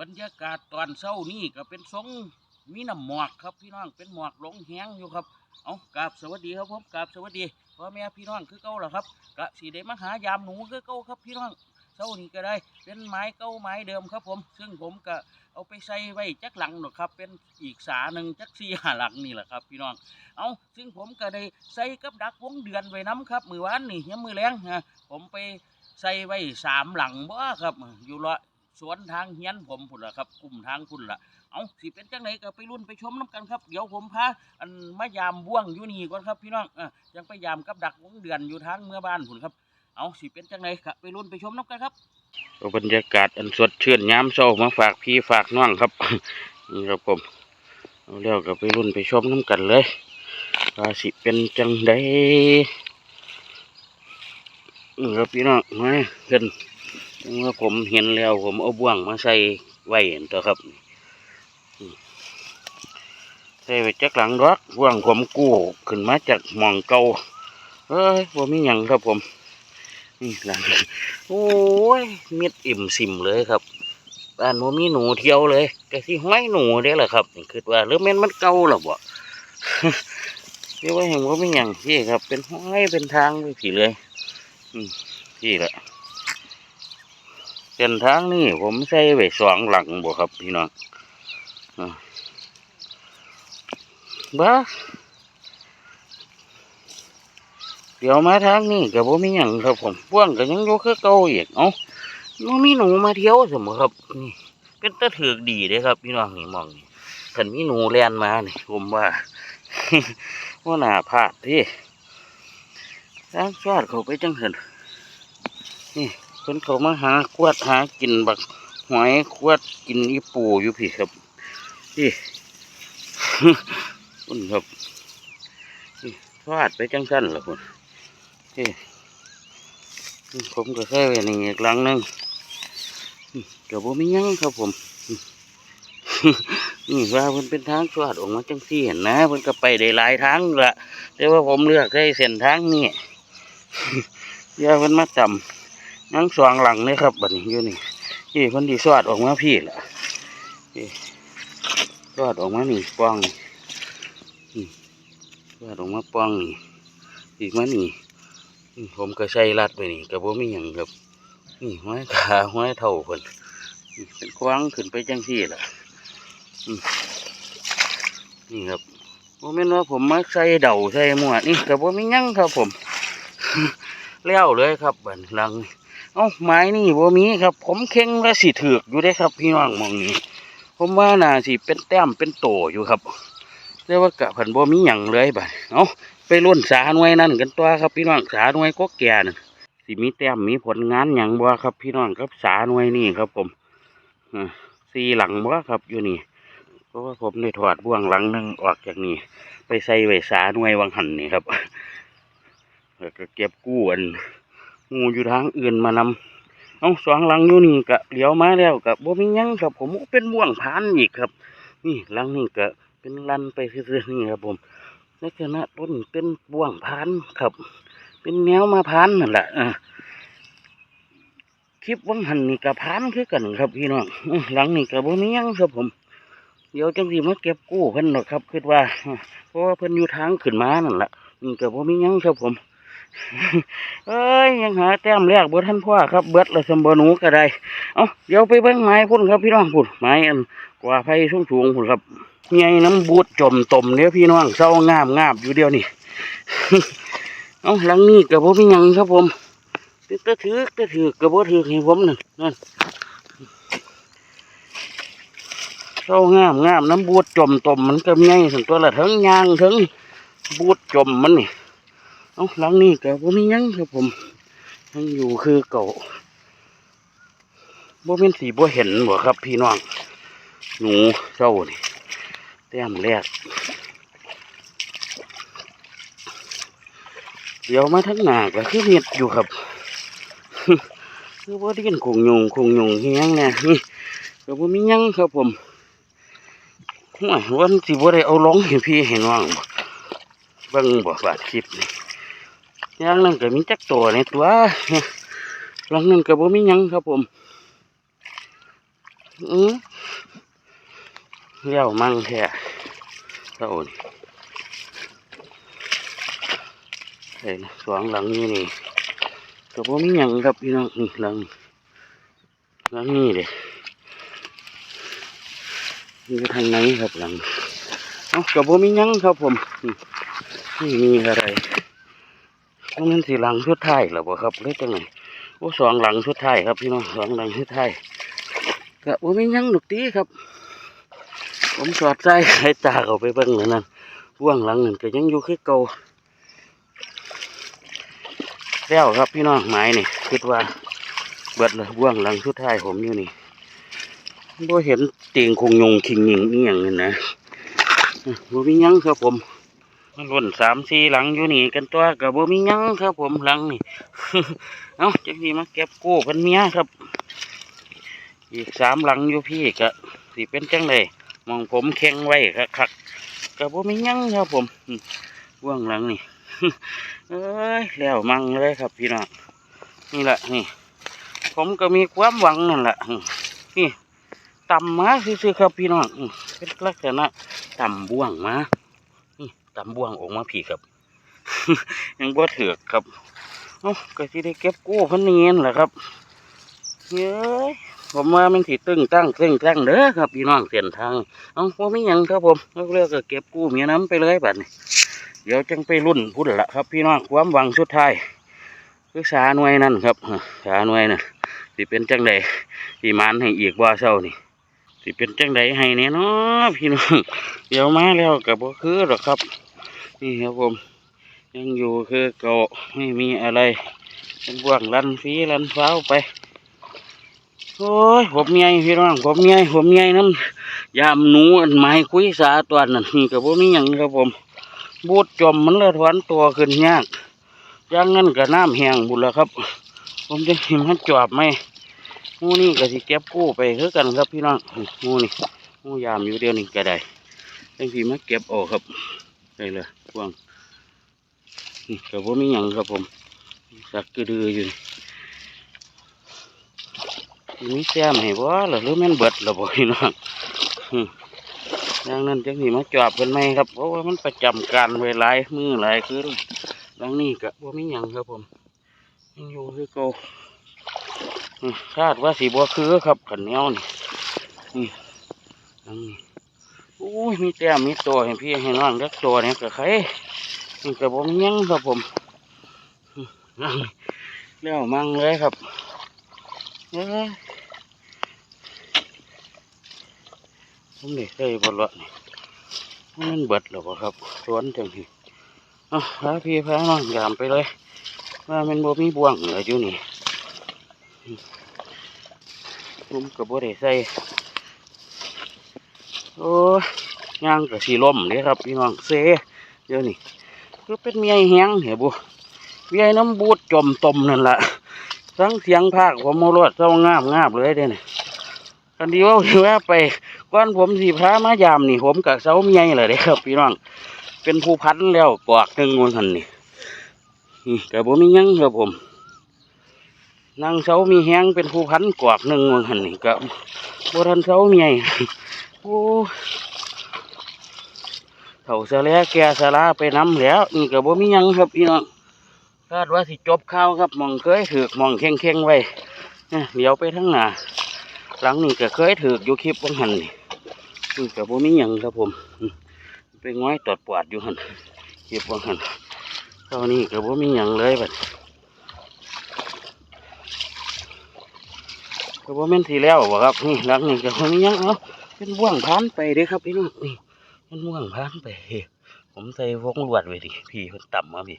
บรรยากาศตอนเช้านี่ก็เป็นทรงมีน้ำหมอกครับพี่น้องเป็นหมอกหลงแห้งอยู่ครับเอากราบสวัสดีครับผมกราบสวัสดีพ่อแม่พี่น้องคือเก่าล่ะครับกะสีได้มาหายามหนูคือเก่าครับพี่น้องเช้านี้ก็ได้ เป็นไม้เก่าไม้เดิมครับผม ซึ่งผมก็เอาไปใส่ไว้จักหลังหนอกครับ เป็นอีกสาหนึ่งจักสี่หาหลังนี่แหละครับ พี่น้อง เอาซึ่งผมก็ได้ใส่กับดักวงเดือนไว้น้ำครับ มือวานนี่ยังมือแรงฮะผมไปใส่ไว้สามหลังบ่ครับอยู่ละ สวนทางเฮียนผมพุ่นละครับกลุ่มทางพุ่นละเอาสิเป็นจังไหนก็ไปรุ่นไปชมน้ำกันครับ เดี๋ยวผมพาอันมายามบ่วงอยู่นี่ก่อนครับพี่น้องอะยังไปยามกับดักวงเดือนอยู่ทางเมื่อบ้านพุ่นครับเอาสิเป็นจังไหนครับไปรุ่นไปชมน้ำกันครับบรรยากาศอันสดชื่นยามเช้ามาฝากพี่ฝากน้องครับนี่ครับผมเอาแล้วก็ไปรุ่นไปชมน้ำกันเลยว่าสิเป็นจังไดนี่ครับพี่น้องมาเห็น จังว่าผมเห็นแล้วผมเอาบ่วงมาใส่ไว้เห็นตัวครับใส่ไว้จักหลังดอกบ่วงผมกู้ขึ้นมาจากหมองเก่าเอ้ยบ่มีหยังครับผมนี่หลังโอ้ยเม็ดอิ่มสิมเลยครับบ้านบ่มีหนูเที่ยวเลยก็สิห้อยหนูได้แหละครับคือว่าหรือแม่นมันเก่าหรอบ่เรียกว่าเห็นว่าไม่หยังพี่ครับ เป็นห้อยเป็นทางไปผีเลยอืมพี่แหละ เส้นทางนี่ผมใส่ไว้สองหลังบ่ครับพี่น้องอ่าบ้าเดี๋ยวมาทางนี้กับผมมีหยังครับผมพ่วงกับยังยู่คือเก่าอีกเอ้าน้องมีหนูมาเที่ยวสมครับนี่เป็นตะถือกดีเลยครับ พี่น้องนี่มองนี่ถ้ามีหนูแลนมาเนี่ยผมว่าว่าหนาพลาดที่ทางชาติเขาไปจังเห็นนี่ เพิ่นเขามาหาขวดหากินบักหอยขวดกินอีปูอยู่พี่ครับนี่คุณครับนี่พลาดไปจังสั้นละคุณนี่ผมก็แค่ไว้นี่อีกหลังนึงนี่กับผมมีหยังครับผมนี่ว่ามันเป็นทางสวดออกมาจังสี่เห็นนะมันก็ไปได้หลายทางละแต่ว่าผมเลือกได้เส้นทางนี่ย่ามันมาจำ นั่งสวางหลังเลยครับบัดนี้อยู่นี่นี่คนที่สวดออกมาพี่ละสวดออกมาหนี่ป้องนี่สวดออกมาป้องนี่อีกมานี่นี่ผมก็ใส่รัดไปนี่กับผมมีหยังครับนี่ห้อยขาห้อยเท่าคนเป็นกว้างขึ้นไปจังสี่ละนี่ครับโมเมนว่าผมมาใส่เดาใส่หมวดนี่กับว่าไม่ยั้งครับผมแล้วเลยครับบันหลังนี่ เอ้าไม้นี่บ่มีครับ ผมเข่งและสีถือกอยู่ได้ครับ พี่น้องมองนี่ผมว่าน่าสิเป็นแต้มเป็นโตอยู่ครับเรียกว่ากะผันบ่มีหยังเลยบัดเอ้าไปรุ่นสาหน่วยนั่นกันตัวครับ พี่น้องสาหน่วยก็แก่น่ะสิมีแต้มมีผลงานหยังบ่ครับ พี่น้องครับสาหน่วยนี่ครับ ผมอสี่หลังบ่ครับอยู่นี่เพราะว่าผมได้ถอดบ่วงหลังนึงออกจากนี่ไปใส่ไว้สาหน่วยวังหันนี่ครับแล้วก็เก็บกู้อัน งูอยู่ทางอื่นมานำเอาสองหลังอยู่นี่กะเลี้ยวมาแล้วกะบ่มียังครับ ผมเป็นบ่วงพานอีกครับ นี่หลังนี่กะเป็นลันไปเรื่อยๆนี่ครับผมลักษณะต้นเป็นบ่วงพานครับ เป็นแนวมาพานนั่นแหละคลิปวังหันนี่กะพานคือกันครับพี่น้องอื้อหลังนี่กะบ่มียังครับผมเดี๋ยวจังสิมาเก็บกู้เพิ่นหรอกครับคิดว่า เพราะว่าเพิ่นอยู่ทางขึ้นมานั่นแหละนี่ก็บ่มียังครับผม เอ้ยยังหาแต้มแรกบ่ทันพ่อครับ เบิดละสมบหนูก็ได้เอาเดี๋ยวไปเบิ่งไม้พุ่นครับพี่น้องพุ่นไม้อันกว่าไผสูงสูงพุ่นครับใหญ่น้ำบูดจมตมเด้อพี่น้องเศร้างามงามอยู่เดียวนี่เอาหลังนี้ก็บ่มีหยังครับผมตึกตะถือตะถือกก็บ่ถือให้ผมหนั่นนั่นเจ้างามงามน้ำบูดจมตมมันก็ไงถึงตัวละเถิงยางเถิงบูดจมมันนี่ เอาหลังนี้ก็บ่มียังครับผม ยังอยู่คือเก่าบ่เป็นสีบ่เห็นบ่ครับ พี่น้อง หนูเจ้านี่แต้มแรก เดี๋ยวมาทั้งหนาก็คือเห็ดอยู่ครับ คือว่าที่กันคงยงคงยงเฮียงเนี่ยนี่ก็บ่มียังครับผมห่วยวันสิบ่ได้เอาลงให้พี่ให้น้องบ่เบิ่งบ่บาดคลิปนี่ ย่างนั้นก็มีจักตัวในตัวหลังนั้นก็บ่มียังครับผม อือเลี้ยวมั่งแท้เท่านี่เห็นสองหลังนี่นี่ก็บ่มียังครับพี่น้องนี่หลังหลังนี่เด้นี่ทางไหนครับหลังเอ้าก็บ่มียังครับผมนี่มีอะไร เพราะมันสิหลังสุดท้ายแล้วบ่ครับเลยจังไงโอ้สองหลังสุดท้ายครับพี่น้องสองหลังสุดท้ายก็บ่มียังดอกตีครับ ผมสอดใจให้ตาเขาไปเบิ่งแล้วนั่นว่างหลังหนั่นก็ยังอยู่คือเก่าแล้วครับพี่น้องไม้นี่คิดว่าเบิดเลยว่างหลังสุดท้ายผมอยู่นี่บ่เห็นเตียงคงยงคิงยิงนี่อย่างนี้นะบ่มียังครับผม มันล้นสามสี่หลังอยู่นี่กันตัวกับบ่มียังครับ ผมหลังนี่ เอ้าจังสีมาเก็บกู้เพันเมียครับ อีกสามหลังอยู่พี่ก็สิเป็นจังไดมองผมแข็งไว้คักคักก็บ่มียังครับ ผมว่างหลังนี่เอ้ยแล้วมั่งเลยครับพี่น้องนี่แหละนี่ ผมก็มีความหวังนั่นแหละนี่ต่ำมาซื่อครับพี่น้องเป็นลักษณะต่ำบ่วงมา ตำบ่วงออกมาพี่ครับ ยังบ่เถือกครับเอ้าก็สิได้เก็บกู้พันเนียนแหละครับเย้ยผมว่ามันสิตึงตั้งตึงตั้งเด้อครับพี่น้องเส้นทางเอาพอมีหยังครับผมแล้วเลือกก็เก็บกู้เมียน้ำไปเลยบัดนี้เดี๋ยวจังไปรุ่นพุ่นละครับ พี่น้องความหวังสุดท้ายคือสาหน่วยนั่นครับสาหน่วยน่ะสิเป็นจังใดสีมานให้อีกว่าเศร้านี่สิเป็นจังใดให้เนี่ยเนาะพี่น้องเดี๋ยวมาแล้วกับบ่คือหรอกครับ นี่ครับผม ยังอยู่คือเก่าไม่มีอะไรเป็นบ่วงลันฟีลันฟ้าวไป โอ้ยผมใหญ่พี่น้องผมใหญ่ผมใหญ่น้ำยามหนูอันไม้คุยสาตัวนั้นนี่กับผมมีหยังครับผม บูดจมมันเลยถวันตัวขึ้นยากย่างนั้นกับน้ำแห้งบุญแล้วครับ ผมจะหิมให้จอบไหมหูนี่ก็สิเก็บกู้ไปคือกันครับพี่น้องหูนี่หูยามอยู่เดียวนี่ก็ได้จังสีมาเก็บออกครับได้เลย พวงนี่กับผมมีหยังครับผมสักกระดืออยู่มีแซมให้บ่ล่ะหรือแม่นเบิดล่ะบ่พี่น้องดังนั้นจังสิมาจอบกันไหมครับเพราะว่ามันประจำการไว้หลายมือหลายคืนดังนี้ก็บ่มีหยังครับผมยังอยู่คือเก่าคาดว่าสีบัวคือครับขันเนียวนี่นี่ดังนี้ อ้ยมีแต้มมีตัวให้พี่ให้น้องจักตัวเนี่ยก็ใครก็บ่มีหยังครับผมอืมดังนี้แล้วมั่งเลยครับผมนี่ได้บนรถนี่มันเบิดหรอครับสวนจังที่อะพาพี่พาน้องยามไปเลย ว่ามันบ่มีบ่วงเหลืออยู่นี่ผมกับบ่ได้ใส่ โอ้ย่างกับสีลมนี่ครับพี่น้องเซเดี๋ยวนี้คือเป็นเมียแห้งเหรอบุเมียน้ำบูดจมตมนั่นแหละทั้งเสียงภาคผมโมรดเจ้างามงามเลยเด้เนี่ยกันดีว่าถือว่าไปก่อนผมสีพระมายามนี่ ผมกับเสาเมียเลยเด้ครับ พี่น้องเป็นผู้พันแล้วกวากหนึ่งวันหันนี่กับผมมียังครับผมนางเสามีแห้งเป็นผู้พันกวากหนึ่งวันหันนี่กับบัทันเสาเมีย โอ้เถ่าสแลแกสะลาไปน้ำแล้วนี่กับผมมีหยังครับพี่น้องคาดว่าสิจบข้าวครับมองเคยถือมองเข่งเข่งไว้เนี่ยเดี๋ยวไปทั้งหน้าหลังนี่ก็เคยถืออยู่คลิปวังหันนี่นี่กับผมมีหยังครับผม ไปง้อยตอดปวดอยู่หันคลิปวังหันเท่านี้กับผมมีหยังเลยบัดก็บ่แม่นสีแล้วบ่ครับนี่หลังนี่กับผมมีหยังเนาะ เป็นว่างผ่านไปเด้ครับพี่น้องนี่เป็นว่างผ่านไป ผมใส่วงลวดไว้ดิพี่เพิ่นต่ำมาพี่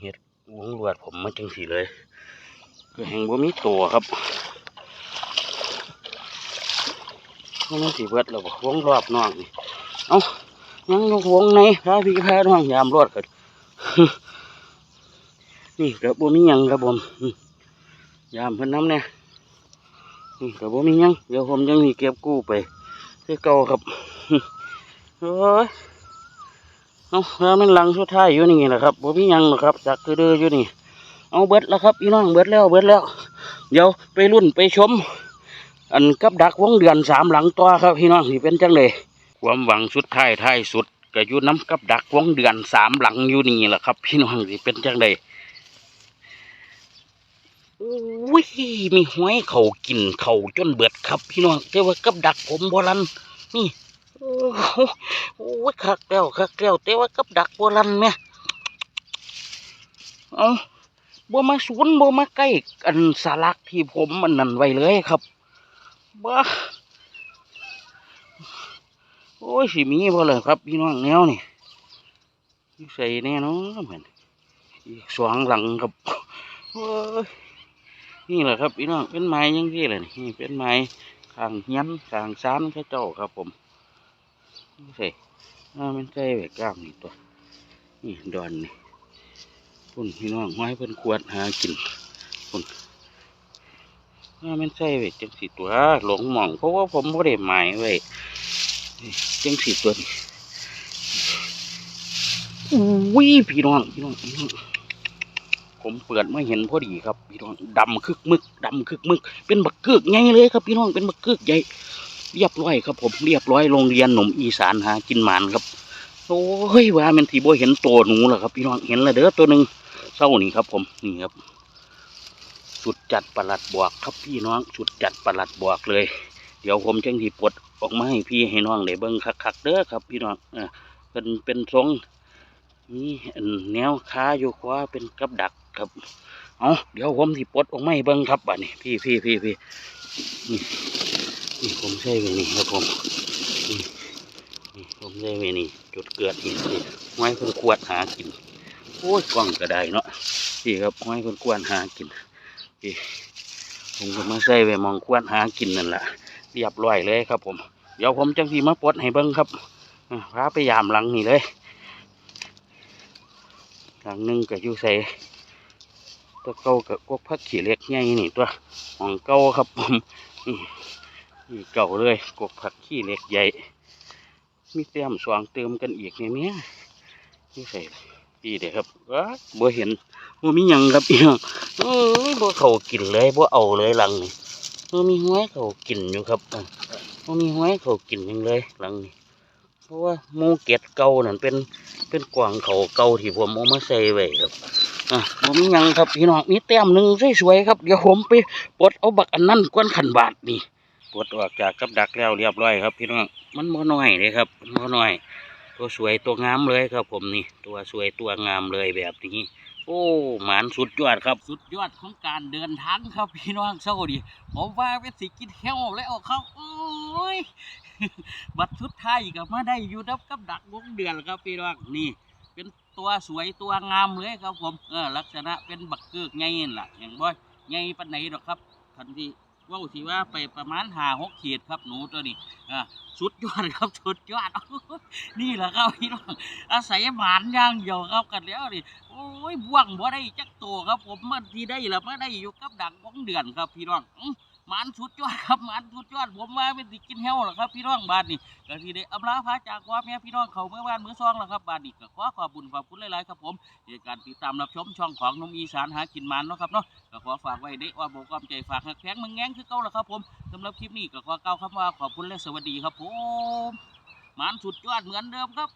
เฮ็ดวงลวดผมมาจังสีเลยก็แห่งบ่มีตัวครับมันสิเบิดแล้วบ่วงรอบน้องนี่เอ้ายังอยู่วงในพาพี่พาน้องยามรอดกันนี่กระบ่มียังครับผมยามเพิ่นน้ำเนี่ยนี่กระบ่มียังเดี๋ยวผมยังมีเก็บกู้ไป คือเก่าครับโอ้ยเอาแล้วมันลังสุดท้ายอยู่นี่แหละครับบ่มียังหรอกครับจักคือเดืออยู่นี่ เอาเบิดแล้วครับพี่น้องเบิดแล้วเบิดแล้ว เดี๋ยวไปรุ่นไปชม อันกับดักวงเดือนสามหลังตัวครับพี่น้องสิเป็นจังเลยความหวังสุดท้ายท้ายสุดก็อยู่น้ำกับดักวงเดือนสามหลังอยู่นี่แหละครับ พี่น้องสิเป็นจังเลย อุ้ยมีหวยเขากินเขาจนเบิดครับ พี่น้องแต่ว่ากับดักผมโบรันนี่โอ้ยคักแล้วคักแล้วแต่ว่ากับดักโบรันแม่ยเอาบ่มาสวนบ่มาใกล้อันสาลักที่ผมมันนั่นไว้เลยครับบ้าโอ้ยสิมีบ่เลยครับพี่น้องแนวนี่ใส่แน่นอนเหมือนอีกสองหลังครับโอ้ย นี่แหละครับพี่น้องเป็นไม้ยังที่เลยนี่เป็นไม้ข้างเฮียนข้างซานแค่เจ้าครับผมใส่อ่ามันใกล้แบบกล้ามนี่ตัวนี่ดอนนี่พุ่นพี่น้องไม้เพิ่นขวดหากินพุ่นน่ามันใช่เว้จังสีตัวหลงหมองเพราะว่าผมไม่ได้หมายไว้จังสีตัวนี้อุ้ยพี่น้องพี่น้องพี่น้อง ผมเปิดไมาเห็นพอดีครับพี่น้องดำคึกมึกดำคึกมึก เป็นบักเกือกใหญ่เลยครับพี่น้องเป็นบักเกือกใหญ่เรียบร้อยครับ ผมเรียบร้อยโรงเรียนหนุ่มอีสานหากินหมานครับโอ้ยว่ามันทีโบเห็นตัวหนูแล้วครับ พี่น้องเห็นแล้วเด้อตัวหนึ่งเศร้านี่ครับ ผมนี่ครับสุดจัดประหลัดบวกครับพี่น้องสุดจัดประหลัดบวกเลย เดี๋ยวผมจังที่ปลดออกมาให้พี่ให้น้องได้เบิ่งคักๆเด้อครับ พี่น้องเออเป็นเป็นทรง นี่อันแนวขาอยู่ขวาเป็นกับดักครับ เอาเดี๋ยวผมที่ปลดออกมาให้เบิ่งครับบัดนี้พี่พี่พี่พี่นี่นี่ผมใส่ไว้นี่ครับผมนี่นี่ผมใส่ไว้นี่ จุดเกิดนี่นี่ไว้เพิ่นขวดหากินโอ้ยกล้องก็ได้เนาะนี่ครับไว้เพิ่นขวดหากินพี่ผมก็มาใส่ไว้หมองควรหากินนั่นแหละเรียบร้อยเลยครับผม เดี๋ยวผมจังสีมาปลดให้เบิ้งครับพาไปยามหลังนี่เลย หลังหนึงก็อยู่ใส่ตัวเก่ากับพวกพักขี้เล็กใหญ่นี่ตัวของเก่าครับผมนี่เก่าเลยกวกผักขี้เล็กใหญ่ มีเตรียมสว่างเติมกันอีกเนี่ยเนี้ยนี่ใส่พี่เด็กครับว้าบ่เห็นบ่มียังครับพี่น้องเออบ่เขากินเลยบ่เอาเลยหลังนี่บ่มีห้วยเขากินอยู่ครับอะบ่มีห้วยเขากินหยังเลยหลังนี่ เพราะว่าหมูเก็ดเก่านั่นเป็นเป็นกวางเขาเก่าที่ผมเอามาใส่ไว้ครับอะบ่มีหยังครับพี่น้องมีแต้มหนึ่งสวยๆครับเดี๋ยวผมไปปลดเอาบักอันนั้นกวนขันบาทนี่ปลดออกจากกับดักแล้วเรียบร้อยครับ พี่น้องมันบ่น้อยเลยครับมันบ่น้อย ตัวสวยตัวงามเลยครับ ผมนี่ ตัวสวยตัวงามเลยแบบนี้ โอ้หมานสุดยอดครับ สุดยอดของการเดินทางครับพี่น้องเศร้าดิผมว่าเป็นสิกินแห้วแล้วเขาโอ้ยบัดสุดไทายกับมาได้อยู่ดับกับดักวงเดือนครับพี่น้องนี่ เป็นตัวสวยตัวงามเลยครับผมเออลักษณะเป็นบักเกือกไงนั่นล่ะอย่างบ่อยไงปันไหนดอกครับทันที ว่าสิว่าไปประมาณหาหกขีดครับหนูตัวนี้อ่าชุดยอดครับชุดยอดนี่แหละครับพี่น้องอาศัยหมานย่างเดียวครับกันแล้วนี่โอ้ยบ่วงบ่ได้จักตัวครับผมมันที่ได้ละมาได้อยู่กับดักวงเดือนครับพี่น้องอ มันสุดยอดครับมันสุดยอดผมว่าเป็นสิกินเฮวหรอครับพี่น้องบาดนี้ก็ที่ได้อำลาพาจากควาแม่พี่น้องเขาเมื่อวานมื้อซองแล้วครับบาดนี้ก็ขอขอบคุญขอบคุณหลายๆครับผมในการติดตามรับชมช่องของนมอีสานหากินมันเนาะครับเนาะก็ขอฝากไว้เด็กว่าบอกความใจฝากหักแพงมึงแง้งคือเก่าแล้วครับผมสำหรับคลิปนี้ก็ขอเก่าวคำว่าขอบคุณและสวัสดีครับผมมันสุดยอดเหมือนเดิมครับ